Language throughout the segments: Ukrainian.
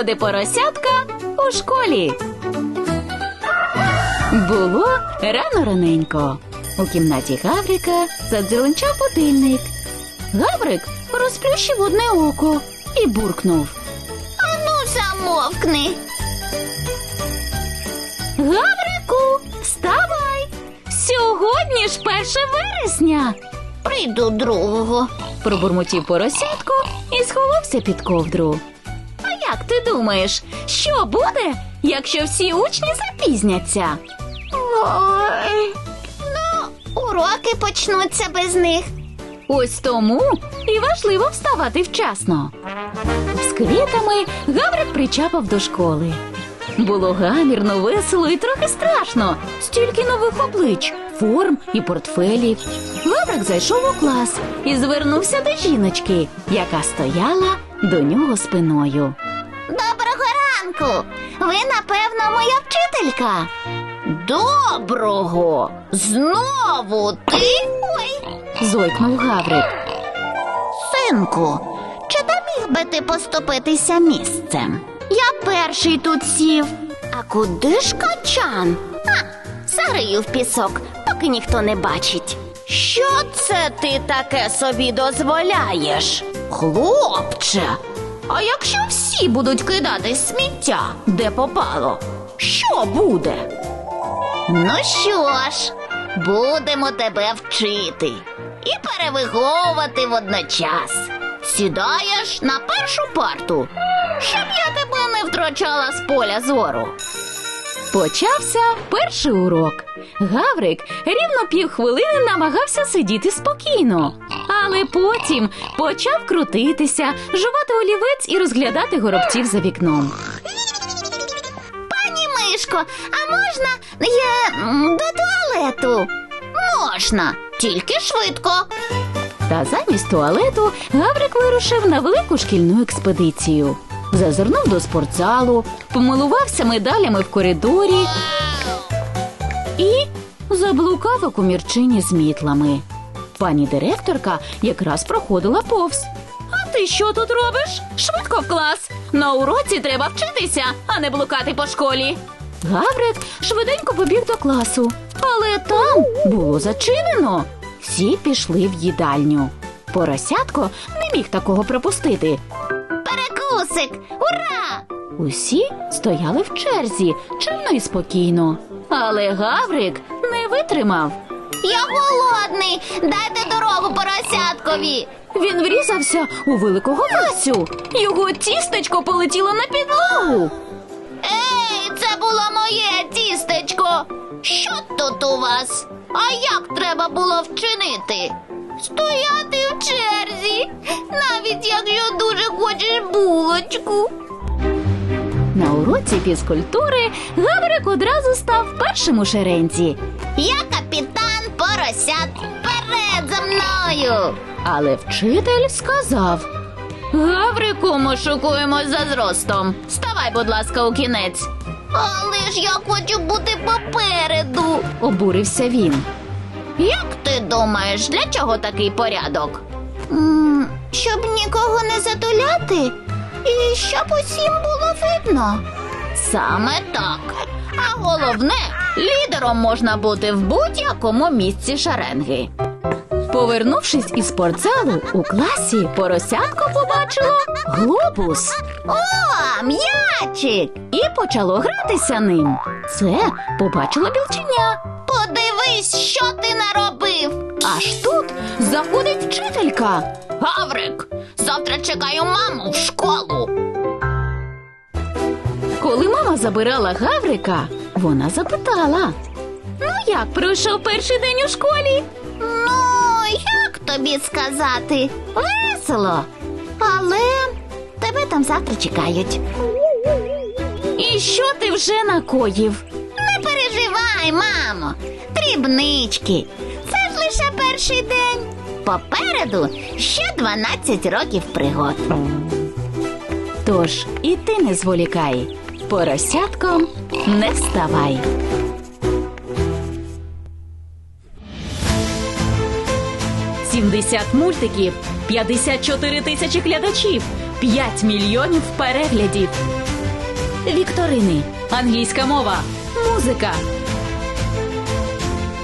Пригоди поросятка у школі. Було рано раненько. У кімнаті Гаврика задзеленчав будильник. Гаврик розплющив одне око і буркнув. Ну, замовкни. Гаврику, вставай! Сьогодні ж перше вересня. Прийду другого. Пробурмотів поросятко і сховався під ковдру. Як ти думаєш, що буде, якщо всі учні запізняться? Ой. Ну, уроки почнуться без них. Ось тому і важливо вставати вчасно. З квітами Гаврик причапав до школи. Було гамірно, весело і трохи страшно. Стільки нових облич, форм і портфелів. Гаврик зайшов у клас і звернувся до жіночки, яка стояла до нього спиною. Ранку. Ви, напевно, моя вчителька. Доброго. Знову ти? Ой, Зойкнув Гаврик. синку, чи не міг би ти поступитися місцем? Я перший тут сів. А куди ж качан? А, зарию в пісок, поки ніхто не бачить. Що це ти таке собі дозволяєш? Хлопче, а якщо всі будуть кидати сміття, де попало, що буде? Ну що ж, будемо тебе вчити і перевиховувати водночас. Сідаєш на першу парту, щоб я тебе не втрачала з поля зору. Почався перший урок. Гаврик рівно півхвилини намагався сидіти спокійно, але потім почав крутитися, жувати олівець і розглядати горобців за вікном. Пані Мишко, а можна я м, до туалету? Можна, тільки швидко. Та замість туалету Гаврик вирушив на велику шкільну експедицію. Зазирнув до спортзалу, помилувався медалями в коридорі і заблукав у комірчині з мітлами. Пані директорка якраз проходила повз. А ти що тут робиш? Швидко в клас. На уроці треба вчитися, а не блукати по школі. Гаврик швиденько побіг до класу, але там було зачинено. Всі пішли в їдальню. Поросятко не міг такого пропустити. Перекусик, ура! Усі стояли в черзі, чинно і спокійно. Але Гаврик не витримав. Я голодний. Дайте дорогу поросяткові. Він врізався у великого Васю. Його тістечко полетіло на підлогу. Ей, це було моє тістечко. Що тут у вас? А як треба було вчинити? Стояти в черзі, навіть якщо дуже хочеш булочку. На уроці фізкультури Гаврик одразу став першим у шеренці. Я капітан поросят. Вперед за мною. Але вчитель сказав: Гаврику, ми шокуємось за зростом. Ставай, будь ласка, у кінець. Але ж я хочу бути попереду. Обурився він. Як ти думаєш, для чого такий порядок? м щоб нікого не затуляти і щоб усім було видно. Саме так. А головне, лідером можна бути в будь-якому місці шеренги. Повернувшись із спортзалу, у класі поросятко побачило глобус О, м'ячик! і почало гратися ним. Це побачило білченя. Подивись, що ти наробив. Аж тут заходить вчителька. Гаврик, завтра чекаю маму в школу. Коли мама забирала Гаврика, вона запитала: Ну, як пройшов перший день у школі? Ну, як тобі сказати? Весело. Але тебе там завтра чекають. І що ти вже накоїв? Не переживай, мамо. Дрібнички. Це ж лише перший день. Попереду ще 12 років пригод. Тож і ти не зволікай, поросятком не ставай. Сімдесят мультиків, 54 тисячі глядачів, 5 мільйонів переглядів. вікторини, англійська мова, музика.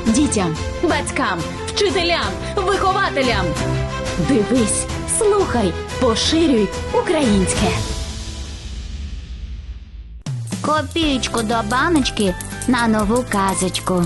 Дітям, батькам, вчителям, вихователям. Дивись, слухай, поширюй українське. Копійку до баночки на нову казочку.